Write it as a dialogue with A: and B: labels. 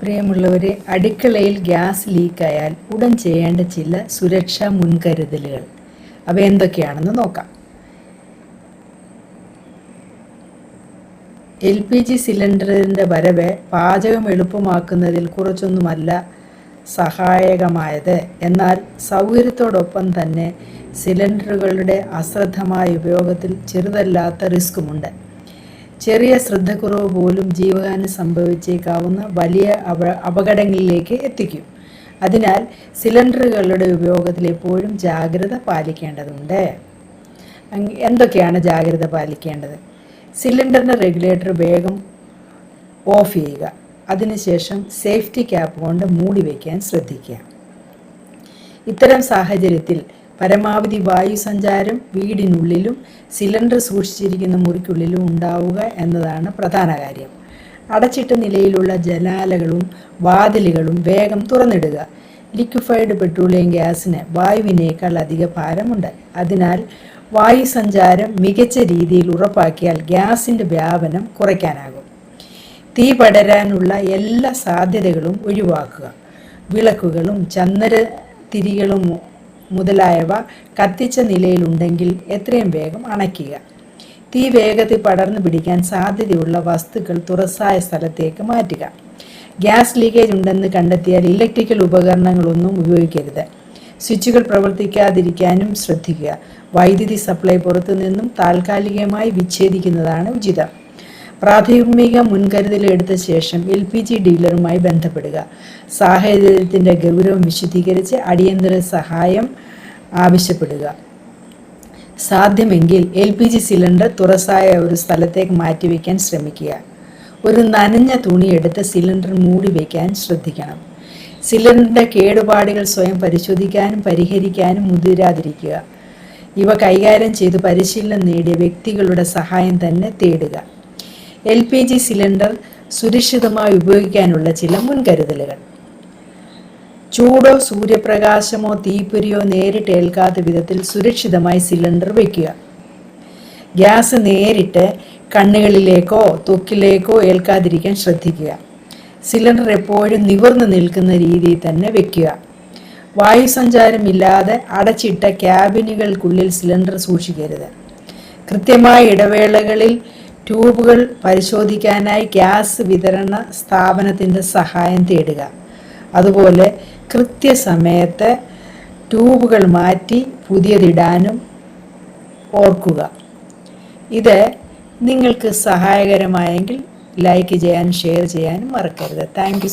A: പ്രിയമുള്ളവരെ അടുക്കളയിൽ ഗ്യാസ് ലീക്കായാൽ ഉടൻ ചെയ്യേണ്ട ചില സുരക്ഷാ മുൻകരുതലുകൾ. അവ എന്തൊക്കെയാണെന്ന് നോക്കാം. എൽ പി ജി സിലിണ്ടറിന്റെ വരവ് പാചകം എളുപ്പമാക്കുന്നതിൽ കുറച്ചൊന്നുമല്ല സഹായകമായത്. എന്നാൽ സൗകര്യത്തോടൊപ്പം തന്നെ സിലിണ്ടറുകളുടെ അശ്രദ്ധമായ ഉപയോഗത്തിൽ ചെറുതല്ലാത്ത റിസ്ക്കുമുണ്ട് ചെറിയ ശ്രദ്ധക്കുറവ് പോലും ജീവഹാനി സംഭവിച്ചേക്കാവുന്ന വലിയ അപ അപകടങ്ങളിലേക്ക് എത്തിക്കും. അതിനാൽ സിലിണ്ടറുകളുടെ ഉപയോഗത്തിൽ എപ്പോഴും ജാഗ്രത പാലിക്കേണ്ടതുണ്ട്. എന്തൊക്കെയാണ് ജാഗ്രത പാലിക്കേണ്ടത്? സിലിണ്ടറിന്റെ റെഗുലേറ്റർ വേഗം ഓഫ് ചെയ്യുക. അതിനുശേഷം സേഫ്റ്റി ക്യാപ്പ് കൊണ്ട് മൂടി വയ്ക്കാൻ ശ്രദ്ധിക്കുക. ഇത്തരം സാഹചര്യത്തിൽ പരമാവധി വായു സഞ്ചാരം വീടിനുള്ളിലും സിലിണ്ടർ സൂക്ഷിച്ചിരിക്കുന്ന മുറിക്കുള്ളിലും ഉണ്ടാവുക എന്നതാണ് പ്രധാന കാര്യം. അടച്ചിട്ട നിലയിലുള്ള ജനാലകളും വാതിലുകളും വേഗം തുറന്നിടുക. ലിക്വിഫൈഡ് പെട്രോളിയം ഗ്യാസിന് വായുവിനേക്കാൾ അധിക ഭാരമുണ്ട്. അതിനാൽ വായു സഞ്ചാരം മികച്ച രീതിയിൽ ഉറപ്പാക്കിയാൽ ഗ്യാസിന്റെ വ്യാപനം കുറയ്ക്കാനാകും. തീ പടരാനുള്ള എല്ലാ സാധ്യതകളും ഒഴിവാക്കുക. വിളക്കുകളും ചന്ദന തിരികളും മുതലായവ കത്തിച്ച നിലയിലുണ്ടെങ്കിൽ എത്രയും വേഗം അണയ്ക്കുക. തീ വേഗത്തിൽ പടർന്നു പിടിക്കാൻ സാധ്യതയുള്ള വസ്തുക്കൾ തുറസായ സ്ഥലത്തേക്ക് മാറ്റുക. ഗ്യാസ് ലീക്കേജ് ഉണ്ടെന്ന് കണ്ടെത്തിയാൽ ഇലക്ട്രിക്കൽ ഉപകരണങ്ങളൊന്നും ഉപയോഗിക്കരുത്. സ്വിച്ചുകൾ പ്രവർത്തിക്കാതിരിക്കാനും ശ്രദ്ധിക്കുക. വൈദ്യുതി സപ്ലൈ പുറത്തു നിന്നും താൽക്കാലികമായി വിച്ഛേദിക്കുന്നതാണ് ഉചിതം. പ്രാഥമിക മുൻകരുതൽ എടുത്ത ശേഷം എൽ പി ജി ഡീലറുമായി ബന്ധപ്പെടുക. സാഹചര്യത്തിന്റെ ഗൗരവം വിശദീകരിച്ച് അടിയന്തര സഹായം ആവശ്യപ്പെടുക. സാധ്യമെങ്കിൽ എൽ പി ജി സിലിണ്ടർ തുറസായ ഒരു സ്ഥലത്തേക്ക് മാറ്റിവെക്കാൻ ശ്രമിക്കുക. ഒരു നനഞ്ഞ തുണി എടുത്ത് സിലിണ്ടർ മൂടി വയ്ക്കാൻ ശ്രദ്ധിക്കണം. സിലിണ്ടറിന്റെ കേടുപാടുകൾ സ്വയം പരിശോധിക്കാനും പരിഹരിക്കാനും മുതിരാതിരിക്കുക. ഇവ കൈകാര്യം ചെയ്ത് പരിശീലനം നേടിയ വ്യക്തികളുടെ സഹായം തന്നെ തേടുക. എൽ പി ജി സിലിണ്ടർ സുരക്ഷിതമായി ഉപയോഗിക്കാനുള്ള ചില മുൻകരുതലുകൾ. ചൂടോ സൂര്യപ്രകാശമോ തീപ്പൊരിയോ നേരിട്ട് ഏൽക്കാത്ത വിധത്തിൽ സുരക്ഷിതമായി സിലിണ്ടർ വയ്ക്കുക. ഗ്യാസ് നേരിട്ട് കണ്ണുകളിലേക്കോ തൊക്കിലേക്കോ ഏൽക്കാതിരിക്കാൻ ശ്രദ്ധിക്കുക. സിലിണ്ടർ എപ്പോഴും നിവർന്നു നിൽക്കുന്ന രീതിയിൽ തന്നെ വെക്കുക വായുസഞ്ചാരമില്ലാതെ അടച്ചിട്ട ക്യാബിനുകൾക്കുള്ളിൽ സിലിണ്ടർ സൂക്ഷിക്കരുത്. കൃത്യമായ ഇടവേളകളിൽ ട്യൂബുകൾ പരിശോധിക്കാനായി ഗ്യാസ് വിതരണ സ്ഥാപനത്തിന്റെ സഹായം തേടുക. അതുപോലെ കൃത്യസമയത്ത് ട്യൂബുകൾ മാറ്റി പുതിയതിടാനും ഓർക്കുക. ഇത് നിങ്ങൾക്ക് സഹായകരമായെങ്കിൽ ലൈക്ക് ചെയ്യാനും ഷെയർ ചെയ്യാനും മറക്കരുത്. താങ്ക്